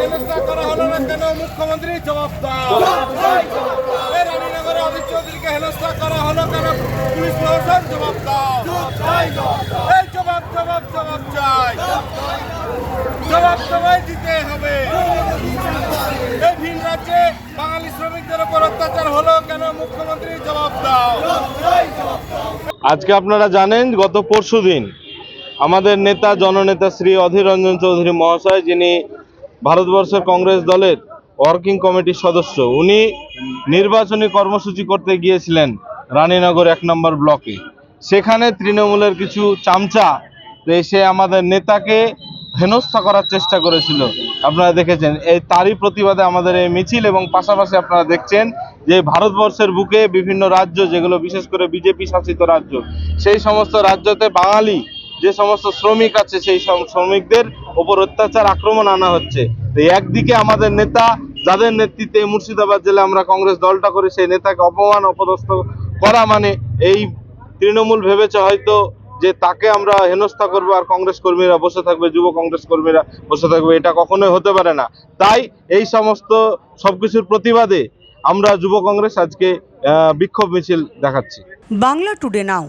হেনস্থা করা হলো না কেন? মুখ্যমন্ত্রী জবাব দাও। এই রানীনগরে চৌধুরীকে হেনস্থা করা হলো কেন? পুলিশ প্রশাসন জবাব দাও। এই জবাব জবাব জবাব চাই। জবাব সবাই দিতে হবে। এই ভিন রাজ্যে বাঙালি শ্রমিকদের উপর অত্যাচার হলো কেন? মুখ্যমন্ত্রী জবাব আজকে আপনারা জানেন, গত পরশুদিন আমাদের নেতা, জননেতা শ্রী অধীর রঞ্জন চৌধুরী মহাশয়, যিনি ভারতবর্ষের কংগ্রেস দলের ওয়ার্কিং কমিটির সদস্য। উনি নির্বাচনী কর্মসূচি করতে গিয়েছিলেন রানীনগর এক নম্বর ব্লকে। সেখানে তৃণমূলের কিছু চামচা এসে আমাদের নেতাকে হেনস্থা করার চেষ্টা করেছিল। আপনারা দেখেছেন, এই তারই প্রতিবাদে আমাদের এই মিছিল এবং পাশাপাশি আপনারা দেখছেন যে ভারতবর্ষের বুকে বিভিন্ন রাজ্য, যেগুলো বিশেষ করে বিজেপি শাসিত রাজ্য, সেই সমস্ত রাজ্যতে বাঙালি যে সমস্ত শ্রমিক আছে, সেই শ্রমিকদের ওপর অত্যাচার, আক্রমণ আনা হচ্ছে। তো একদিকে আমাদের নেতা, যাদের নেতৃত্বে মুর্শিদাবাদ জেলা আমরা কংগ্রেস দলটা করি, সেই নেতাকে অপমান, অপদস্থ করা মানে এই তৃণমূল ভেবেছে হয়তো যে তাকে আমরা হেনস্থা করব আর কংগ্রেস কর্মীরা বসে থাকবে, যুব কংগ্রেস কর্মীরা বসে থাকবে। এটা কখনোই হতে পারে না। তাই এই সমস্ত সবকিছুর প্রতিবাদে আমরা যুব কংগ্রেস আজকে বিক্ষোভ মিছিল দেখাচ্ছি। Bangla today now.